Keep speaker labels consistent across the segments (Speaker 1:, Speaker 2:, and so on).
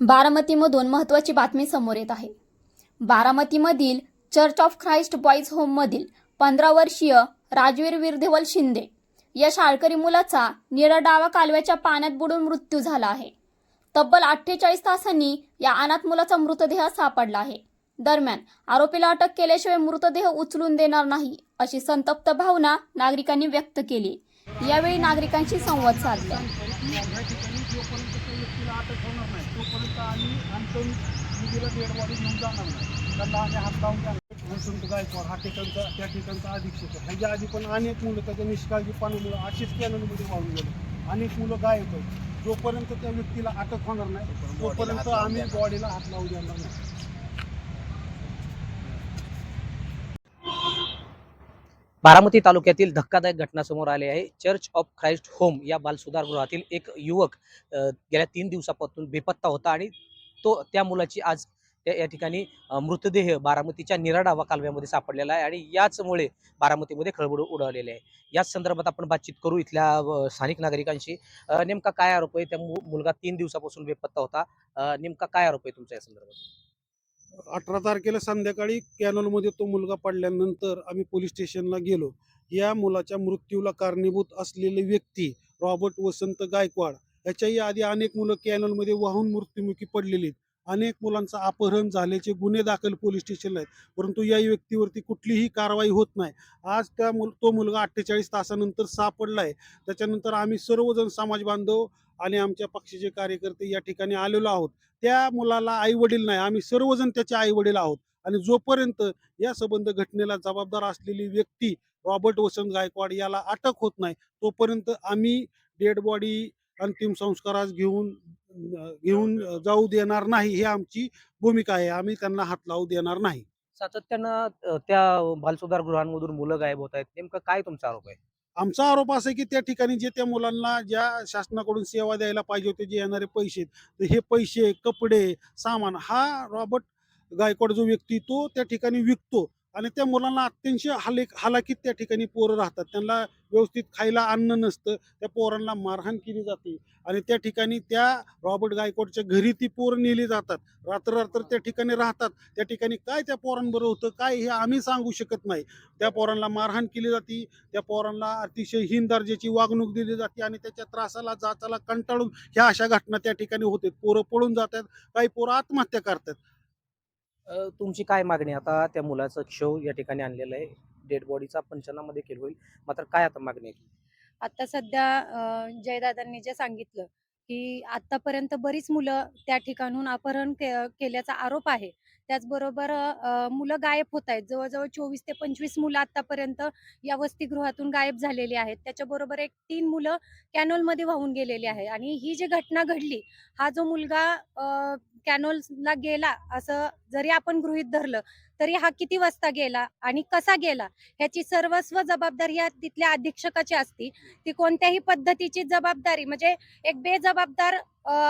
Speaker 1: बारामतीमधून महत्त्वाची बातमी समोर येत आहे. बारामतीमधील चर्च ऑफ ख्राइस्ट बॉईज होममधील पंधरा वर्षीय राजवीर विरदेवल शिंदे या शाळकरी मुलाचा निळा डावा कालव्याच्या पाण्यात बुडून मृत्यू झाला आहे. तब्बल अठ्ठेचाळीस तासांनी या अनाथ मुलाचा मृतदेह सापडला आहे. दरम्यान आरोपीला अटक केल्याशिवाय मृतदेह उचलून देणार नाही अशी संतप्त भावना नागरिकांनी व्यक्त केली. यावेळी नागरिकांशी संवाद साधला
Speaker 2: या ठिकाणी जोपर्यंत त्या व्यक्तीला अटक होणार नाही. तोपर्यंत आम्ही आमचं निधीला डेड बॉडी घेऊन जाणार नाही. त्यांना आम्ही हात लावून जाणार वसंत गायकवाड हा ठिकाणचा त्या ठिकाणचा अधीक्षक आहे. ह्याच्या आधी पण अनेक मुलं त्याच्या निष्काळजीपणामुळे अशीच कॅनलमध्ये वाहून गेले. अनेक मुलं गायब आहेत. जोपर्यंत त्या व्यक्तीला अटक होणार नाही तोपर्यंत आम्ही बॉडीला हात लावू देणार नाही.
Speaker 3: बारामती तालुक्यातील धक्कादायक घटना समोर आली आहे. चर्च ऑफ क्राइस्ट होम या बालसुधारगृहातील एक युवक गेल्या तीन दिवसापासून बेपत्ता होता आणि तो त्या मुलाची आज त्या या ठिकाणी मृतदेह बारामतीच्या निराडावा कालव्यामध्ये सापडलेला आहे आणि याचमुळे बारामतीमध्ये खळबळ उडवलेली आहे. याच संदर्भात आपण बातचीत करू इथल्या स्थानिक नागरिकांशी. नेमका काय आरोप आहे? त्या मु- मुलगा तीन दिवसापासून बेपत्ता होता. नेमका काय आरोप आहे तुमचा या संदर्भात?
Speaker 2: अठरा तारखेला संध्याकाळी कॅनलमध्ये तो मुलगा पडल्यानंतर आम्ही पोलीस स्टेशनला गेलो. या मुलाच्या मृत्यूला कारणीभूत असलेली व्यक्ती रॉबर्ट वसंत गायकवाड. याच्याही आधी अनेक मुलं कॅनलमध्ये वाहून मृत्युमुखी पडलेली आहेत. अनेक मुलांचं अपहरण झाल्याचे गुन्हे दाखल पोलीस स्टेशनला आहेत. परंतु या व्यक्तीवरती कुठलीही कारवाई होत नाही. आज त्या मुल तो मुलगा अठ्ठेचाळीस तासानंतर सापडला आहे. त्याच्यानंतर आम्ही सर्वजण समाज बांधव आणि आमच्या पक्षाचे कार्यकर्ते या ठिकाणी आलेलो आहोत. त्या मुलाला आई वडील नाही. आम्ही सर्वजण त्याचे आई वडील आहोत. आणि जोपर्यंत या संबंध घटनेला जबाबदार असलेली व्यक्ती रॉबर्ट वसंत गायकवाड याला अटक होत नाही तोपर्यंत आम्ही डेड बॉडी अंतिम संस्कारास घेऊन घेऊन जाऊ देणार नाही ही आमची भूमिका आहे. आम्ही त्यांना हात लावू देणार नाही.
Speaker 3: सातत्यानं त्या बालसुधारगृहांमधून मुलं गायब होत आहेत. नेमकं काय तुमचा आरोप आहे?
Speaker 2: आमचा आरोप असा आहे की त्या ठिकाणी जे त्या मुलांना ज्या शासनाकडून सेवा द्यायला पाहिजे होते जे येणारे पैसे हे पैसे कपडे सामान हा रॉबर्ट गायकवाड जो व्यक्ती तो त्या ठिकाणी विकतो. आणि त्या मुलांना अत्यंत हाली हालाकीत त्या ठिकाणी पोरं राहतात. त्यांना व्यवस्थित खायला अन्न नसतं. त्या पोरांना मारहाण केली जाते. आणि त्या ठिकाणी त्या रॉबर्ट गायकवाडच्या घरी ती पोरं नेली जातात. रात्र रात्र त्या ठिकाणी राहतात. त्या ठिकाणी काय त्या पोरांबरोबर होतं? काय हे आम्ही सांगू शकत नाही. त्या पोरांना मारहाण केली जाते. त्या पोरांना अतिशय हीन दर्जाची वागणूक दिली जाते आणि त्याच्या त्रासाला जाचाला कंटाळून ह्या अशा घटना त्या ठिकाणी होतात. पोरं पळून जातात. काही पोरं आत्महत्या करतात.
Speaker 3: तुमची काय मागणी आता त्या मुलाचं शो या ठिकाणी आणलेलं आहे? डेड बॉडीचा पंचनामध्ये केलं होईल. मात्र काय आता मागणी आहे?
Speaker 4: आता सध्या जयदादांनी जे सांगितलं की आतापर्यंत बरीच मुलं त्या ठिकाणून अपहरण के- केल्याचा आरोप आहे. त्याचबरोबर मुलं गायब होत आहेत. जवळजवळ चोवीस ते पंचवीस मुलं आतापर्यंत या वसतिगृहातून गायब झालेली आहेत. त्याच्याबरोबर एक तीन मुलं कॅनोलमध्ये वाहून गेलेली आहे आणि ही जी घटना घडली हा जो मुलगा कॅनोलला गेला असं जरी आपण गृहीत धरलं तरी हा किती वाजता गेला आणि कसा गेला ह्याची सर्वस्व जबाबदारी या तिथल्या अधीक्षकाची असती. ती कोणत्याही पद्धतीची जबाबदारी म्हणजे एक बेजबाबदार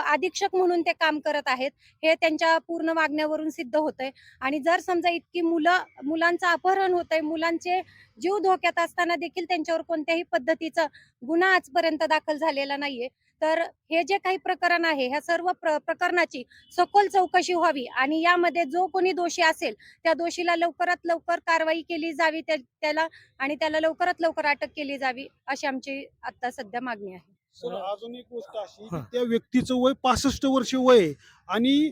Speaker 4: अधीक्षक म्हणून ते काम करत आहेत हे त्यांच्या पूर्ण वागण्यावरून सिद्ध होतंय. आणि जर समजा इतकी मुलं मुलांचं अपहरण होतंय मुलांचे जीव धोक्यात असताना देखील त्यांच्यावर कोणत्याही पद्धतीचा गुन्हा आजपर्यंत दाखल झालेला नाहीये. तर हे जे काही प्रकरण आहे ह्या सर्व प्र प्रकरणाची सखोल चौकशी व्हावी आणि यामध्ये जो कोणी दोषी असेल त्या दोषीला लवकरात लवकर कारवाई केली जावी त्या- त्याला आणि त्याला लवकरात लवकर अटक केली जावी अशी आमची आता सध्या मागणी आहे.
Speaker 2: सर अजून एक गोष्ट अशी की. त्या व्यक्तीचं वय पासष्ट वर्ष वय आहे आणि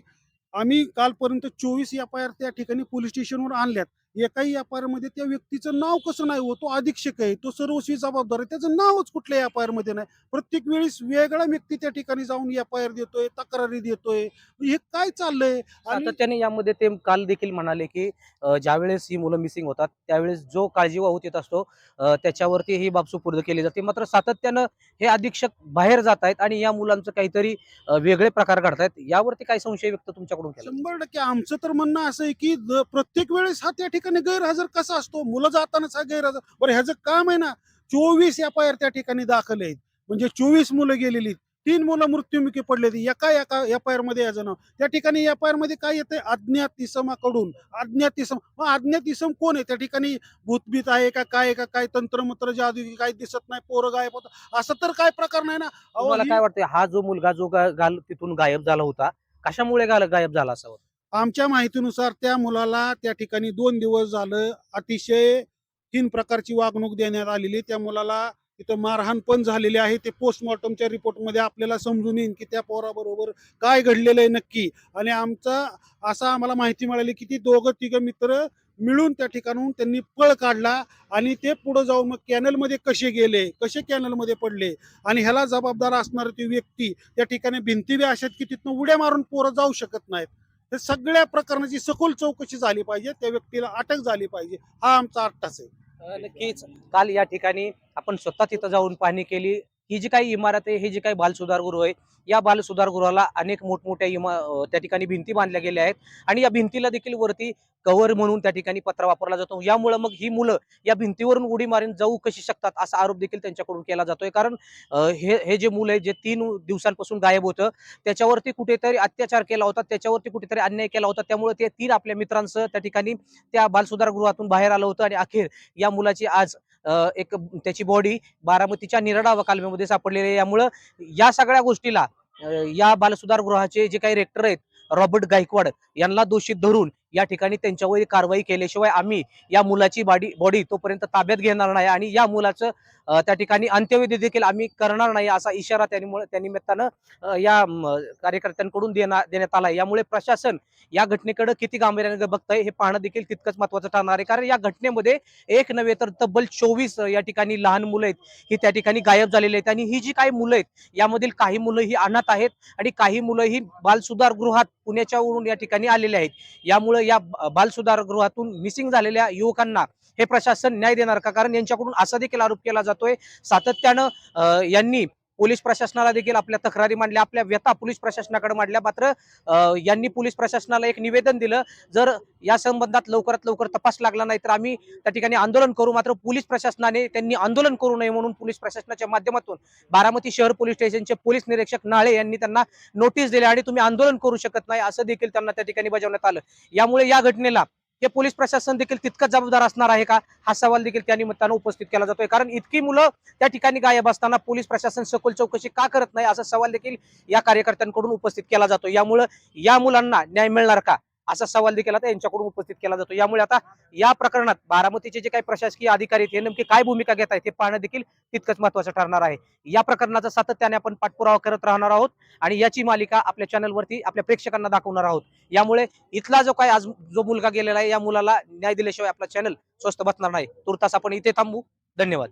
Speaker 2: आम्ही कालपर्यंत चोवीस एफ आय आर त्या ठिकाणी पोलीस स्टेशनवर आणल्यात. एकाही एफ आय आरमध्ये त्या व्यक्तीचं नाव कसं नाही हो तो अधीक्षक आहे तो सर्वस्वी जबाबदार आहे त्याचं नावच कुठल्या एफ आय आरमध्ये नाही. प्रत्येक वेळेस वेगळा व्यक्ती त्या ठिकाणी जाऊन एफ आय आर देतोय तक्रारी देतोय. हे काय चाललंय?
Speaker 3: सातत्याने यामध्ये ते काल देखील म्हणाले की ज्यावेळेस ही मुलं मिसिंग होतात त्यावेळेस जो काळजी वाहूत येत असतो त्याच्यावरती ही बाब सुपूर्द केली जाते. मात्र सातत्यानं हे अधीक्षक बाहेर जात आहेत आणि या मुलांचं काहीतरी वेगळे प्रकार घडतायत यावरती काय संशय व्यक्त तुमच्याकडून केला?
Speaker 2: शंभर टक्के. आमचं तर म्हणणं असं आहे की प्रत्येक वेळेस हा त्या ठिकाणी गैरहजर कसा असतो? मुलं जातानाच हा गैरहजर. बरं ह्याचं काम आहे ना चोवीस एफ आय आर त्या ठिकाणी दाखल आहेत. म्हणजे चोवीस मुलं गेलेली तीन मुलं मृत्युमुखी पडलेली एका एका एफ आय आरमध्ये याचं नाव. त्या ठिकाणी एफ आय आरमध्ये काय येते अज्ञात इसमाकडून अज्ञात इसम मग अज्ञात इसम कोण आहे? त्या ठिकाणी भूतबीत आहे का काय का काय तंत्रमंत्र जादू काही दिसत नाही पोरं गायब होतं असं तर काय प्रकार नाही ना?
Speaker 3: तुम्हाला
Speaker 2: ही-
Speaker 3: काय वाटतं हा जो मुलगा जो गा- गाल तिथून गायब झाला होता कशामुळे गायब झाला असावं
Speaker 2: आमच्या माहितीनुसार त्या मुलाला त्या ठिकाणी दोन दिवस झालं अतिशय तीन प्रकारची वागणूक देण्यात आलेली. त्या मुलाला तिथं मारहाण पण झालेली आहे. ते पोस्टमॉर्टमच्या रिपोर्टमध्ये आपल्याला समजून येईल की त्या पोराबरोबर काय घडलेलं आहे नक्की. आणि आमचा असा आम्हाला माहिती मिळाली की ती दोघं तिघं मित्र मिळून त्या ठिकाणून त्यांनी पळ काढला आणि ते पुढे जाऊन मग कॅनलमध्ये कसे गेले कसे कॅनलमध्ये पडले आणि ह्याला जबाबदार असणारी ती व्यक्ती त्या ठिकाणी भिंती बी अशात की तिथनं उड्या मारून पोरं जाऊ शकत नाहीत. हे सगळ्या प्रकरणाची सखोल चौकशी झाली पाहिजे त्या व्यक्तीला अटक झाली पाहिजे हा आमचा अट्टास आहे.
Speaker 3: नक्कीच. काल या ठिकाणी आपण स्वतः तिथं जाऊन पाहणी केली. ही जी काही इमारत आहे ही जी काही बालसुधारगृह आहे या बालसुधारगृहाला अनेक मोठमोठ्या इमा त्या ठिकाणी भिंती बांधल्या गेल्या आहेत. आणि या भिंतीला देखील वरती कव्हर म्हणून त्या ठिकाणी पत्रा वापरला जातो. यामुळे मग ही मुलं या भिंतीवरून उडी मारून जाऊ कशी शकतात असा आरोप देखील त्यांच्याकडून केला जातोय. कारण हे हे जे मुलं आहे जे तीन दिवसांपासून गायब होतं त्याच्यावरती कुठेतरी अत्याचार केला होता त्याच्यावरती कुठेतरी अन्याय केला होता. त्यामुळे ते तीन आपल्या मित्रांसह त्या ठिकाणी त्या बालसुधारगृहातून बाहेर आलं होतं. आणि अखेर या मुलाची आज एक त्याची बॉडी बारामतीच्या निरडा कालव्यामध्ये सापडलेली आहे. यामुळं या सगळ्या गोष्टीला या बालसुधारगृहाचे जे काही रेक्टर आहेत रॉबर्ट गायकवाड यांना दोषीत धरून या ठिकाणी त्यांच्यावर कारवाई केल्याशिवाय आम्ही या मुलाची बॉडी बॉडी तोपर्यंत ताब्यात घेणार नाही आणि या मुलाचं त्या ठिकाणी अंत्यविधी देखील आम्ही करणार नाही असा इशारा त्यांनी त्यानिमित्तानं या कार्यकर्त्यांकडून देणार देण्यात आला यामुळे प्रशासन या घटनेकडे किती गांभीर्याने बघतंय हे पाहणं देखील तितकंच महत्वाचं ठरणार आहे. कारण या घटनेमध्ये एक नव्हे तर तब्बल चोवीस या ठिकाणी लहान मुलं आहेत. ही त्या ठिकाणी गायब झालेली आहेत. आणि ही जी काही मुलं आहेत यामधील काही मुलं ही अनाथ आहेत आणि काही मुलं ही बाल पुण्याच्या पुण्याच्यावरून या ठिकाणी आलेले आहेत. यामुळे या बालसुधारगृहातून मिसिंग झालेल्या युवकांना हे प्रशासन न्याय देणार का? कारण यांच्याकडून असा देखील आरोप केला जातोय. सातत्यानं यांनी पोलीस प्रशासनाला देखील आपल्या तक्रारी मांडल्या आपल्या व्यथा पोलीस प्रशासनाकडे मांडल्या. मात्र यांनी पोलीस प्रशासनाला एक निवेदन दिलं जर या संबंधात लवकरात लवकर तपास लागला नाही तर आम्ही त्या ठिकाणी आंदोलन करू. मात्र पोलीस प्रशासनाने त्यांनी आंदोलन करू नये म्हणून पोलीस प्रशासनाच्या माध्यमातून बारामती शहर पोलीस स्टेशनचे पोलीस निरीक्षक नाळे यांनी त्यांना नोटीस दिली आणि तुम्ही आंदोलन करू शकत नाही असं देखील त्यांना त्या ठिकाणी बजावण्यात आलं. यामुळे या घटनेला हे पोलीस प्रशासन देखील तितकंच जबाबदार असणार आहे का? हा सवाल देखील त्या निमित्तानं उपस्थित केला जातोय. कारण इतकी मुलं त्या ठिकाणी गायब असताना पोलीस प्रशासन सखोल चौकशी का करत नाही? असा सवाल देखील या कार्यकर्त्यांकडून उपस्थित केला जातो यामुळं या मुलांना न्याय मिळणार का? असा सवाल देखील आता यांच्याकडून उपस्थित केला जातो. यामुळे आता या प्रकरणात बारामतीचे जे काही प्रशासकीय अधिकारी आहेत हे नेमकी काय भूमिका घेत आहेत हे पाहणं देखील तितकंच महत्वाचं ठरणार आहे. या प्रकरणाचा सातत्याने आपण पाठपुरावा करत राहणार आहोत आणि याची मालिका आपल्या चॅनलवरती आपल्या प्रेक्षकांना दाखवणार आहोत. यामुळे इथला जो काय आज जो मुलगा गेलेला आहे या मुलाला न्याय दिल्याशिवाय आपला चॅनल स्वस्त बसणार नाही. तुर्तास आपण इथे थांबू. धन्यवाद.